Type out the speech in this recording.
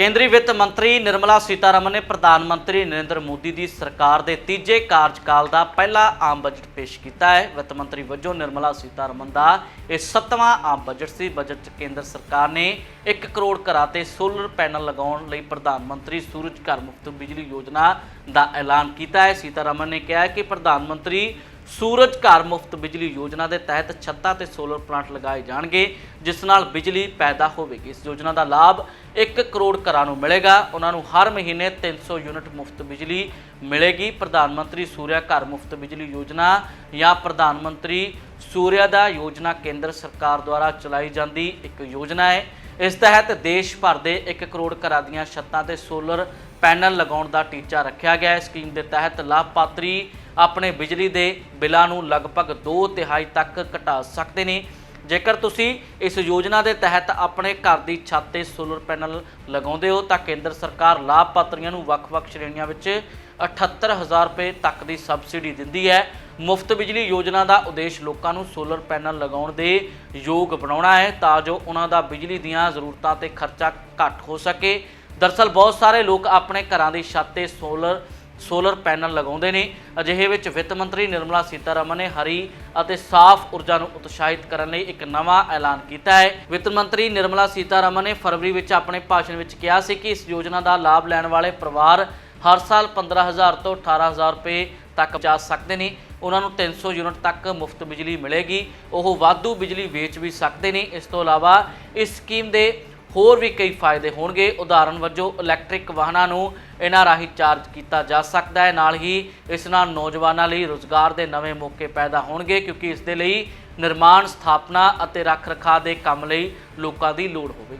ਕੇਂਦਰੀ ਵਿੱਤ ਮੰਤਰੀ ਨਿਰਮਲਾ ਸੀਤਾਰਮਨ ਨੇ ਪ੍ਰਧਾਨ ਮੰਤਰੀ ਨਰਿੰਦਰ ਮੋਦੀ ਦੀ ਸਰਕਾਰ ਦੇ ਤੀਜੇ ਕਾਰਜਕਾਲ ਦਾ ਪਹਿਲਾ ਆਮ ਬਜਟ ਪੇਸ਼ ਕੀਤਾ ਹੈ। ਵਿੱਤ ਮੰਤਰੀ ਵਜੋਂ ਨਿਰਮਲਾ ਸੀਤਾਰਮਨ ਦਾ ਇਹ ਸੱਤਵਾਂ ਆਮ ਬਜਟ ਸੀ। ਬਜਟ 'ਚ ਕੇਂਦਰ ਸਰਕਾਰ ਨੇ 1 ਕਰੋੜ ਘਰਾਂ ਤੇ ਸੋਲਰ ਪੈਨਲ ਲਗਾਉਣ ਲਈ ਪ੍ਰਧਾਨ ਮੰਤਰੀ ਸੂਰਜ ਘਰ ਮੁਫਤ ਬਿਜਲੀ ਯੋਜਨਾ ਦਾ ਐਲਾਨ ਕੀਤਾ ਹੈ। ਸੀਤਾਰਮਨ ਨੇ ਕਿਹਾ ਕਿ ਪ੍ਰਧਾਨ ਮੰਤਰੀ ਸੂਰਜ ਘਰ ਮੁਫਤ ਬਿਜਲੀ ਯੋਜਨਾ ਦੇ ਤਹਿਤ ਛੱਤਾਂ ਤੇ ਸੋਲਰ ਪਲਾਂਟ ਲਗਾਏ ਜਾਣਗੇ, ਜਿਸ ਨਾਲ ਬਿਜਲੀ ਪੈਦਾ ਹੋਵੇਗੀ। ਇਸ ਯੋਜਨਾ ਦਾ ਲਾਭ 1 ਕਰੋੜ ਘਰਾਂ ਨੂੰ ਮਿਲੇਗਾ। ਉਹਨਾਂ ਨੂੰ ਹਰ ਮਹੀਨੇ 300 ਯੂਨਿਟ ਮੁਫਤ ਬਿਜਲੀ ਮਿਲੇਗੀ। ਪ੍ਰਧਾਨ ਮੰਤਰੀ ਸੂਰਿਆ ਘਰ ਮੁਫਤ ਬਿਜਲੀ ਯੋਜਨਾ ਜਾਂ ਪ੍ਰਧਾਨ ਮੰਤਰੀ ਸੂਰਿਆ ਦਾ ਯੋਜਨਾ ਕੇਂਦਰ ਸਰਕਾਰ ਦੁਆਰਾ ਚਲਾਈ ਜਾਂਦੀ ਇੱਕ ਯੋਜਨਾ ਹੈ। ਇਸ ਤਹਿਤ ਦੇਸ਼ ਭਰ ਦੇ 1 ਕਰੋੜ ਘਰਾਂ ਦੀਆਂ ਛੱਤਾਂ ਤੇ ਸੋਲਰ ਪੈਨਲ ਲਗਾਉਣ ਦਾ ਟੀਚਾ ਰੱਖਿਆ ਗਿਆ। ਹੈ ਸਕੀਮ ਦੇ ਤਹਿਤ ਲਾਭਪਾਤਰੀ ਆਪਣੇ ਬਿਜਲੀ ਦੇ ਬਿੱਲਾਂ ਨੂੰ ਲਗਭਗ 2 ਤਿਹਾਈ ਤੱਕ ਘਟਾ ਸਕਦੇ ਨੇ। ਜੇਕਰ ਤੁਸੀਂ ਇਸ ਯੋਜਨਾ ਦੇ ਤਹਿਤ ਆਪਣੇ ਘਰ ਦੀ ਛੱਤ ਤੇ ਸੋਲਰ ਪੈਨਲ ਲਗਾਉਂਦੇ ਹੋ, ਤਾਂ ਕੇਂਦਰ ਸਰਕਾਰ ਲਾਭਪਾਤਰੀਆਂ ਨੂੰ ਵੱਖ-ਵੱਖ ਸ਼੍ਰੇਣੀਆਂ ਵਿੱਚ 78000 ਰੁਪਏ ਤੱਕ ਦੀ ਸਬਸਿਡੀ ਦਿੰਦੀ ਹੈ। ਮੁਫਤ ਬਿਜਲੀ ਯੋਜਨਾ ਦਾ ਉਦੇਸ਼ ਲੋਕਾਂ ਨੂੰ ਸੋਲਰ ਪੈਨਲ ਲਗਾਉਣ ਦੇ ਯੋਗ ਬਣਾਉਣਾ ਹੈ, ਤਾਂ ਜੋ ਉਹਨਾਂ ਦਾ ਬਿਜਲੀ ਦੀਆਂ ਜ਼ਰੂਰਤਾਂ ਤੇ ਖਰਚਾ ਘੱਟ ਹੋ ਸਕੇ। ਦਰਸਲ, ਬਹੁਤ ਸਾਰੇ ਲੋਕ ਆਪਣੇ ਘਰਾਂ ਦੀ ਛੱਤ ਤੇ ਸੋਲਰ ਸੋਲਰ ਪੈਨਲ ਲਗਾਉਂਦੇ ਨੇ। ਅਜਿਹੇ ਵਿੱਚ ਵਿੱਤ ਮੰਤਰੀ ਨਿਰਮਲਾ ਸੀਤਾਰਮਨ ਨੇ ਹਰੀ ਅਤੇ ਸਾਫ਼ ਊਰਜਾ ਨੂੰ ਉਤਸ਼ਾਹਿਤ ਕਰਨ ਲਈ ਇੱਕ ਨਵਾਂ ਐਲਾਨ ਕੀਤਾ ਹੈ। ਵਿੱਤ ਮੰਤਰੀ ਨਿਰਮਲਾ ਸੀਤਾਰਮਨ ਨੇ ਫਰਵਰੀ ਵਿੱਚ ਆਪਣੇ ਭਾਸ਼ਣ ਵਿੱਚ ਕਿਹਾ ਸੀ ਕਿ ਇਸ ਯੋਜਨਾ ਦਾ ਲਾਭ ਲੈਣ ਵਾਲੇ ਪਰਿਵਾਰ ਹਰ ਸਾਲ 15000 ਤੋਂ 18000 ਰੁਪਏ ਤੱਕ ਜਾ ਸਕਦੇ ਨੇ। ਉਹਨਾਂ ਨੂੰ 300 ਯੂਨਿਟ ਤੱਕ ਮੁਫਤ ਬਿਜਲੀ ਮਿਲੇਗੀ। ਉਹ ਵਾਧੂ ਬਿਜਲੀ ਵੇਚ ਵੀ ਸਕਦੇ ਨੇ। ਇਸ ਤੋਂ ਇਲਾਵਾ ਇਸ ਸਕੀਮ ਦੇ ਹੋਰ ਵੀ ਕਈ ਫਾਇਦੇ ਹੋਣਗੇ। ਉਦਾਹਰਨ ਵਜੋਂ, ਇਲੈਕਟ੍ਰਿਕ ਵਾਹਨਾਂ ਨੂੰ ਇਹਨਾਂ ਰਾਹੀਂ ਚਾਰਜ ਕੀਤਾ ਜਾ ਸਕਦਾ ਹੈ। ਨਾਲ ਹੀ ਇਸ ਨਾਲ ਨੌਜਵਾਨਾਂ ਲਈ ਰੋਜ਼ਗਾਰ ਦੇ ਨਵੇਂ ਮੌਕੇ ਪੈਦਾ ਹੋਣਗੇ ਕਿਉਂਕਿ ਇਸ ਦੇ ਲਈ ਨਿਰਮਾਣ, ਸਥਾਪਨਾ ਅਤੇ ਰੱਖ ਰਖਾਅ ਦੇ ਕੰਮ ਲਈ ਲੋਕਾਂ ਦੀ ਲੋੜ ਹੋਵੇਗੀ।